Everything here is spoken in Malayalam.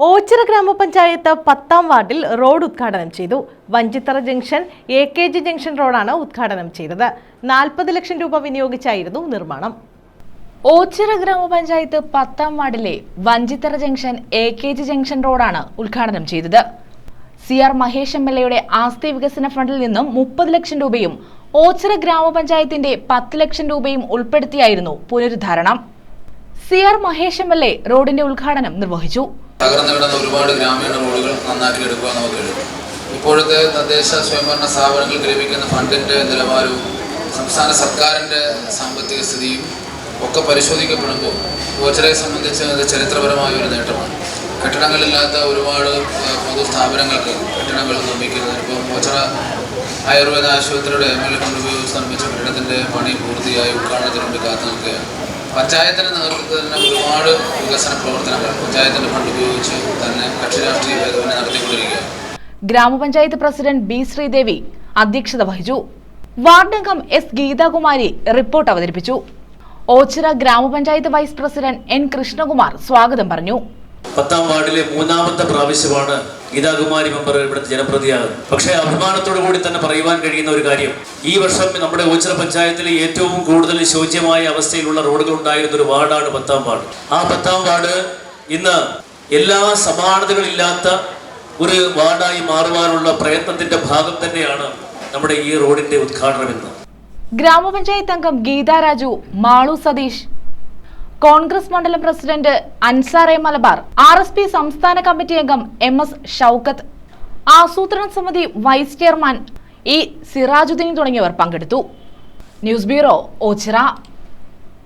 ഓച്ചിറ ഗ്രാമപഞ്ചായത്ത് പത്താം വാർഡിൽ റോഡ് ഉദ്ഘാടനം ചെയ്തു. Vanchithara junction A K G junction റോഡാണ് ഉദ്ഘാടനം ചെയ്തത്. നാൽപ്പത് ലക്ഷം രൂപ വിനിയോഗിച്ചായിരുന്നു നിർമ്മാണം. ഓച്ചിറ ഗ്രാമപഞ്ചായത്ത് പത്താം വാർഡിലെ Vanchithara junction A K G junction റോഡാണ് ഉദ്ഘാടനം ചെയ്തത്. C R Mahesh M L എയുടെ ആസ്തി വികസന ഫണ്ടിൽ നിന്നും മുപ്പത് ലക്ഷം രൂപയും ഓച്ചിറ ഗ്രാമപഞ്ചായത്തിന്റെ പത്ത് ലക്ഷം രൂപയും ഉൾപ്പെടുത്തിയായിരുന്നു പുനരുദ്ധാരണം. C R Mahesh M L A റോഡിന്റെ ഉദ്ഘാടനം നിർവഹിച്ചു. ഒരുപാട് ഗ്രാമീണ റോഡുകൾ നന്നാക്കി എടുക്കുക ഇപ്പോഴത്തെ തദ്ദേശ സ്വയംഭരണ സ്ഥാപനങ്ങൾക്ക് ലഭിക്കുന്ന ഫണ്ടിന്റെ നിലവാരവും സംസ്ഥാന സർക്കാരിന്റെ സാമ്പത്തിക സ്ഥിതിയും ഒക്കെ പരിശോധിക്കപ്പെടുമ്പോൾ ഓച്ചറയെ സംബന്ധിച്ച് അത് ചരിത്രപരമായ ഒരു നേട്ടമാണ്. കെട്ടിടങ്ങളില്ലാത്ത ഒരുപാട് ഏഹ്, പൊതു സ്ഥാപനങ്ങൾക്ക് കെട്ടിടങ്ങൾ നിർമ്മിക്കുന്നത്. ഇപ്പോൾ ഓച്ചറ ആയുർവേദ ആശുപത്രിയുടെ എം എൽ എ കൊണ്ടുപയോഗിച്ച് നിർമ്മിച്ച കെട്ടിടത്തിന്റെ പണി പൂർത്തിയായി ഉദ്ഘാടനത്തിനുണ്ട് കാത്തു നിൽക്കുകയാണ് പഞ്ചായത്തിന്റെ നേതൃത്വത്തിൽ തന്നെ ഒരുപാട് വികസന പ്രവർത്തനങ്ങൾ പഞ്ചായത്തിന്റെ ഫണ്ട് ഉപയോഗിച്ച് തന്നെ കക്ഷി രാഷ്ട്രീയ ഭേദമന്യേ നടത്തിക്കൊണ്ടിരിക്കുകയാണ്. ഗ്രാമപഞ്ചായത്ത് പ്രസിഡന്റ് ബി ശ്രീദേവി അധ്യക്ഷത വഹിച്ചു. വാർഡംഗം എസ് ഗീതാകുമാരി റിപ്പോർട്ട് അവതരിപ്പിച്ചു. ഓച്ചിറ ഗ്രാമപഞ്ചായത്ത് വൈസ് പ്രസിഡന്റ് എൻ കൃഷ്ണകുമാർ സ്വാഗതം പറഞ്ഞു. പത്താം വാർഡിലെ മൂന്നാമത്തെ പ്രാവശ്യമാണ് ഗീതാകുമാരി മെമ്പർ ഇവിടുത്തെ ജനപ്രതിയാകും. പക്ഷേ അഭിമാനത്തോടു കൂടി തന്നെ പറയുവാൻ കഴിയുന്ന ഒരു കാര്യം. ഈ വർഷം നമ്മുടെ ഓച്ചിറ പഞ്ചായത്തിലെ ഏറ്റവും കൂടുതൽ ശോച്യമായ അവസ്ഥയിലുള്ള റോഡുകൾ ഉണ്ടായിരുന്ന ഒരു വാർഡാണ് പത്താം വാർഡ്. ആ പത്താം വാർഡ് ഇന്ന് എല്ലാ സമാനതകളില്ലാത്ത ഒരു വാർഡായി മാറുവാനുള്ള പ്രയത്നത്തിന്റെ ഭാഗം തന്നെയാണ് നമ്മുടെ ഈ റോഡിന്റെ ഉദ്ഘാടനം എന്ന് ഗ്രാമപഞ്ചായത്ത് അംഗം ഗീതാ രാജു മാളു സതീഷ് കോൺഗ്രസ് മണ്ഡലം president Ansar A Malabar R S P സംസ്ഥാന കമ്മിറ്റി അംഗം എം എസ് ഷൌക്കത്ത് ആസൂത്രണ സമിതി വൈസ് ചെയർമാൻ ഇ സിറാജുദ്ദീൻ തുടങ്ങിയവർ പങ്കെടുത്തു. News bureau Oachira.